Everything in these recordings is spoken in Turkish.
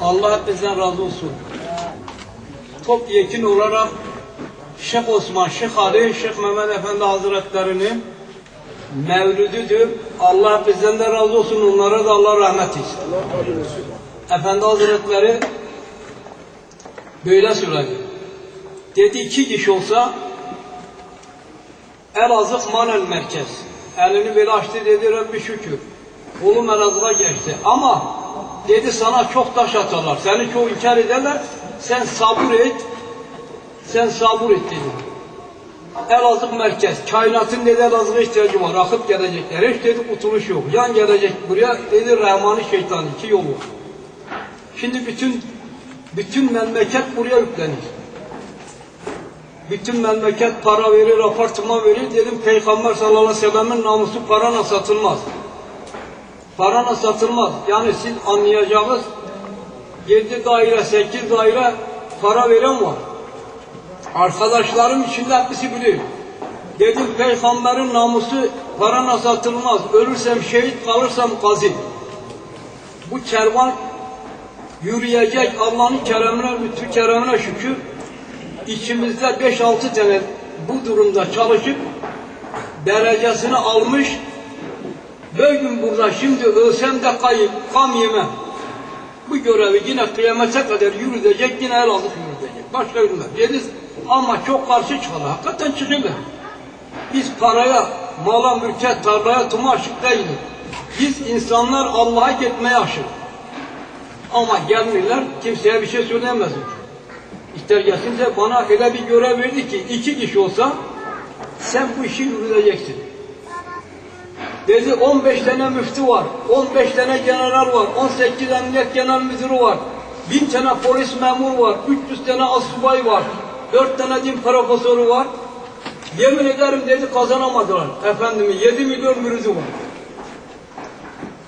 Allah hepinizden razı olsun. Topyekun olarak Şeyh Osman, Şeyh Ali, Şeyh Mehmet Efendi Hazretlerinin mevlüdüdür. Allah bizden de razı olsun. Onlara da Allah rahmet etsin. Efendi Hazretleri böyle söyledi. Dedi iki kişi olsa Elazığ Manel merkez. Elini böyle açtı dedi Rabbi şükür. Oğlum Elazığ'a geçti. Ama dedi sana çok taş atarlar. Seni çok inkar ederler. Sen sabır et. Sen sabır et dedi. Elazığ merkez. Kainatın dedi Elazığ'a ihtiyacı var. Akıp gelecekler. Hiç dedi kurtuluş yok. Yan gelecek buraya dedi Rahmani şeytan. iki yolu. Şimdi bütün bütün memleket buraya yüklenir. Bütün memleket para verir, apartman verir. Dedim Peygamber sallallahu aleyhi ve sellem'in namusu parana satılmaz. Parana satılmaz. Yani siz anlayacağınız 7 daire, 8 daire para veren var. Arkadaşlarım içinde hepsi bilir. Dedim peygamberin namusu parana satılmaz. Ölürsem şehit kalırsam gazi. Bu kervan yürüyecek Allah'ın keremine, lütfü keremine şükür. İçimizde 5-6 tane bu durumda çalışıp derecesini almış. Bugün burada şimdi ölsem de kayıp, kam yemem. Bu görevi yine kıyamete kadar yürütecek, yine el alıp yürütecek. Başka yürümez. Yediz ama çok karşı çıkarlar. Hakikaten çıkıyorlar. Biz paraya, mala, mülke, tarlaya, tuma aşık değiliz. Biz insanlar Allah'a gitmeye aşık. Ama gelmiyorlar, kimseye bir şey söyleyemezler. İster gelsin de bana öyle bir görev verdi ki iki kişi olsa sen bu işi yürüteceksin. Dedi 15 tane müftü var, 15 tane general var, 18 emniyet genel müdürü var, 1000 tane polis memuru var, 300 tane asubay var, 4 tane din profesörü var. Yemin ederim dedi kazanamadılar. Efendimi 7 milyon müridi var.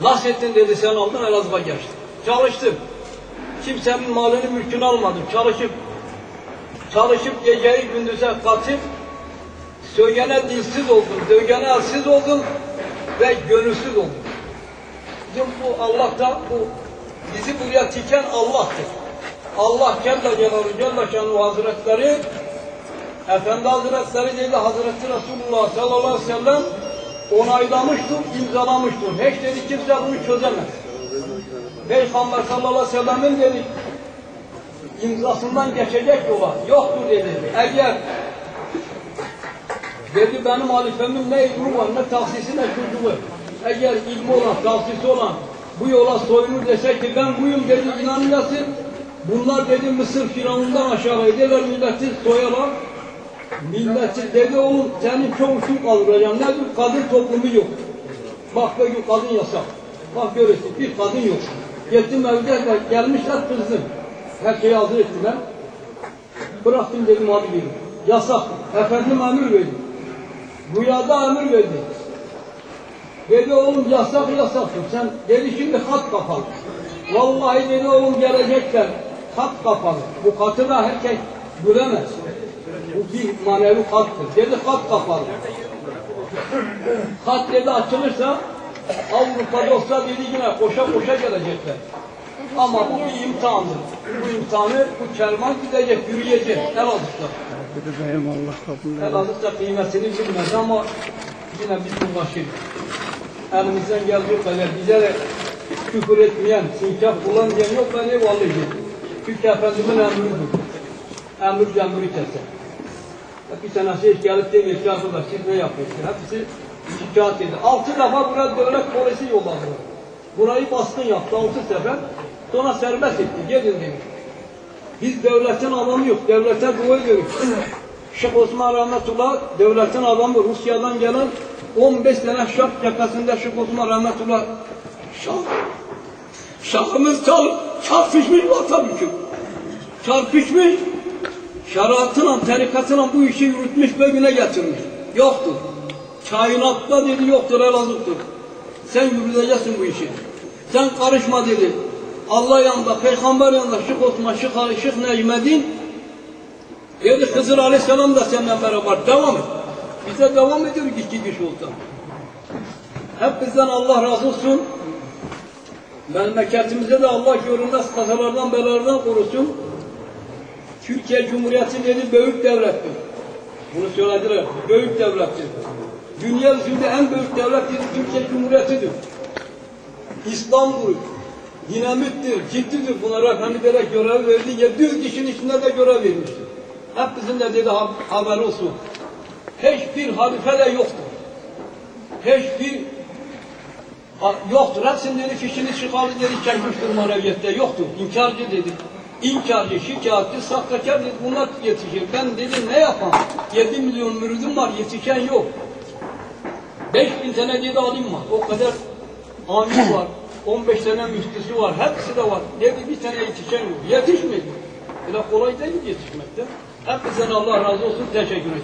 Nasrettin dedi sen aldın Elazığ'a geçtin. Çalıştım. Kimsenin malını mülkünü almadım. Çalışıp çalışıp geceyi gündüze katıp söylene dilsiz oldum, söylene elsiz oldum ve gönülsüz oldum. Bizim bu Allah da bu bizi buraya tiken Allah'tır. Allah Celle Celaluhu Celle Şanlı Hazretleri Efendi Hazretleri dedi Hazreti Resulullah sallallahu aleyhi ve sellem onaylamıştır, imzalamıştır. Hiç dedi kimse bunu çözemez. Peygamber sallallahu aleyhi ve sellemin dedi imzasından geçecek yola yoktur dedi. Eğer dedi benim halifemin ne ilmi var ne tahsisi ne çocuğu. Eğer ilmi olan, tahsisi olan bu yola soyunur dese ki ben buyum dedi inanmayasın. Bunlar dedi Mısır firavundan aşağı ederler milleti soyarlar. Milleti dedi oğlum senin çoğusunu kaldıracağım. Ne bir kadın toplumu yok. Bak böyle kadın yasak. Bak görürsün bir kadın yok. Gittim evde gelmişler kızdım. Her şeyi hazır ettiler. Bıraktım dedim abi dedim. Yasak. Efendim emir verdi. Rüyada emir verdi. Dedi oğlum yasak yasaktır. Sen dedi şimdi hat kapalı. Vallahi dedi oğlum gelecekler. Hat kapalı. Bu katı da herkes göremez. Bu bir manevi kattır. Dedi hat kapalı. Hat dedi açılırsa Avrupa'da olsa dedi yine koşa koşa gelecekler. Ama bu bir imtihandır. Bu imtihanı bu kervan gidecek, yürüyecek. Elazığ'da. Allah kabul Elazığ'da kıymetini bilmez ama yine biz ulaşırız. Elimizden geldiği kadar bize de küfür etmeyen, sinkaf bulan diyen yok ben eyvallah diyeyim. Çünkü Efendimiz'in emridir. Emir cemri keser. Bir tanesi gelip demiyor ki arkadaş siz ne yapıyorsunuz? Hepsi şikayet edildi. Altı defa buraya devlet polisi yolladılar. Burayı baskın yaptı altı sefer. Sonra serbest etti. Gidin demiş. Biz devletin adamı yok. Devlete dua ediyoruz. Şeyh Osman Rahmetullah devletin adamı Rusya'dan gelen 15 sene Şah yakasında Şeyh Osman Rahmetullah Şah Şahımız çar, çarpışmış vatan hüküm. Çarpışmış. Şeriatıyla, tarikatıyla bu işi yürütmüş ve güne getirmiş. Yoktur. Kainatta dedi yoktur Elazığ'dır. Sen yürüteceksin bu işi. Sen karışma dedi. Allah yanında, peygamber yanında, Şık Osman, Şık Ali, Şık Necmeddin dedi Hızır Aleyhisselam da seninle beraber devam et. Bize devam ediyor iki kişi olsa. Hep bizden Allah razı olsun. Memleketimize de Allah yolunda kazalardan belalardan korusun. Türkiye Cumhuriyeti dedi büyük devlettir. Bunu söylediler. Büyük devlettir. Dünya üzerinde en büyük devlet dedi Türkiye Cumhuriyeti'dir. İslam'dır. Dinamittir, ciddidir. Bunlara efendilere görev verdi. 700 kişinin içinde de görev vermiştir. Hepimizin de dedi ha- haberi olsun. Hiçbir halife de yoktur. Hiçbir yoktur. Hepsinin dedi fişini çıkardı dedi çekmiştir maneviyette. Yoktur. İnkarcı dedi. İnkarcı, şikayetçi, sahtekar dedi. Bunlar yetişir. Ben dedim ne yapam? 7 milyon müridim var. Yetişen yok. 5 bin tane dedi alim var. O kadar amir var. 15 tane müftüsü var. Hepsi de var. Dedi bir tane yetişen yok. Yetişmedi. Öyle kolay değil yetişmekte. Hepinizden Allah razı olsun. Teşekkür ederim.